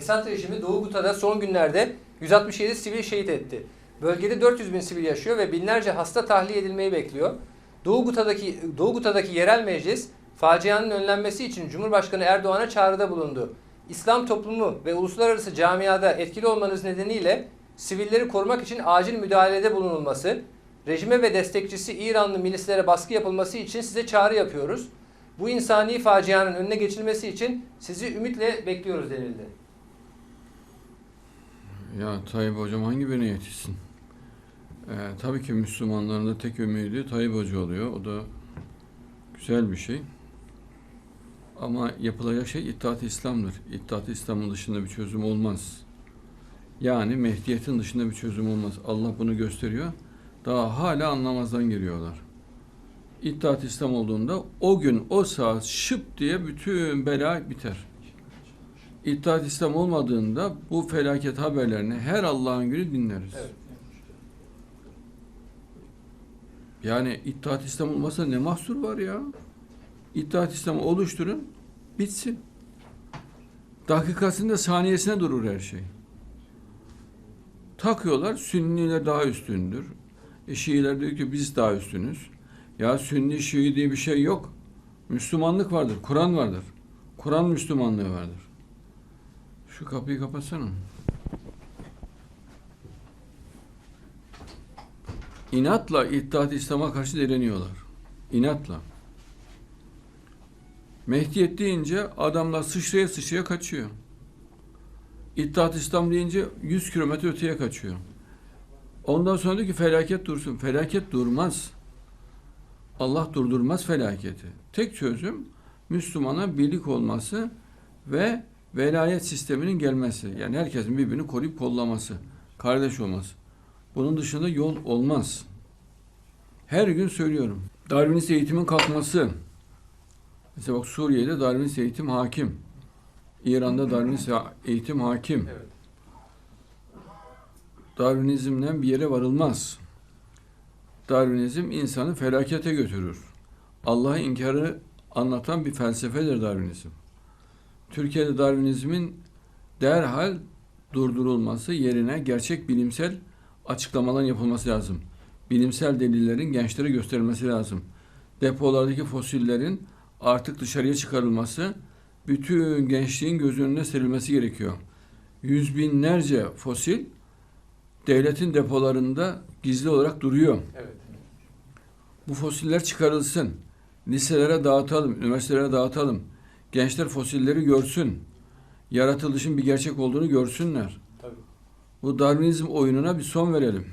Esad rejimi Doğu Guta'da son günlerde 167 sivil şehit etti. Bölgede 400 bin sivil yaşıyor ve binlerce hasta tahliye edilmeyi bekliyor. Doğu Guta'daki, Doğu Guta'daki yerel meclis facianın önlenmesi için Cumhurbaşkanı Erdoğan'a çağrıda bulundu. İslam toplumu ve uluslararası camiada etkili olmanız nedeniyle sivilleri korumak için acil müdahalede bulunulması, rejime ve destekçisi İranlı milislere baskı yapılması için size çağrı yapıyoruz. Bu insani facianın önüne geçilmesi için sizi ümitle bekliyoruz denildi. Ya Tayyip Hocam hangi birine yetişsin? Ee, tabii ki Müslümanların da tek ümidi Tayyip Hoca oluyor. O da güzel bir şey. Ama yapılacak şey İttihat-ı İslam'dır. İttihat-ı İslam'ın dışında bir çözüm olmaz. Yani Mehdiyet'in dışında bir çözüm olmaz. Allah bunu gösteriyor. Daha hala anlamazdan geliyorlar. İttihat-ı İslam olduğunda o gün o saat şıp diye bütün bela biter. İttihat İslam olmadığında bu felaket haberlerini her Allah'ın günü dinleriz. Evet. Yani İttihat İslam olmasa ne mahsur var ya? İttihat İslam'ı oluşturun, bitsin. Dakikasında saniyesine durur her şey. Takıyorlar, Sünniler daha üstündür. E Şiiler diyor ki biz daha üstünüz. Ya Sünni, Şii diye bir şey yok. Müslümanlık vardır, Kur'an vardır. Kur'an Müslümanlığı vardır. Şu kapıyı kapatsana. İnatla İttihat İslam'a karşı direniyorlar. İnatla. Mehdiyet deyince adamlar sıçraya sıçraya kaçıyor. İttihat İslam deyince 100 kilometre öteye kaçıyor. Ondan sonra diyor ki felaket dursun. Felaket durmaz. Allah durdurmaz felaketi. Tek çözüm Müslümana birlik olması ve velayet sisteminin gelmesi. Yani herkesin birbirini koruyup kollaması. Kardeş olması. Bunun dışında yol olmaz. Her gün söylüyorum. Darwinist eğitimin kalkması. Mesela bak Suriye'de Darwinist eğitim hakim. İran'da Darwinist eğitim hakim. Evet. Darwinizmden bir yere varılmaz. Darwinizm insanı felakete götürür. Allah'ı inkarı anlatan bir felsefedir Darwinizm. Türkiye'de Darwinizmin derhal durdurulması yerine gerçek bilimsel açıklamaların yapılması lazım. Bilimsel delillerin gençlere gösterilmesi lazım. Depolardaki fosillerin artık dışarıya çıkarılması, bütün gençliğin göz önüne serilmesi gerekiyor. Yüz binlerce fosil devletin depolarında gizli olarak duruyor. Evet. Bu fosiller çıkarılsın. Liselere dağıtalım, üniversitelere dağıtalım. Gençler fosilleri görsün. Yaratılışın bir gerçek olduğunu görsünler. Tabii. Bu Darwinizm oyununa bir son verelim.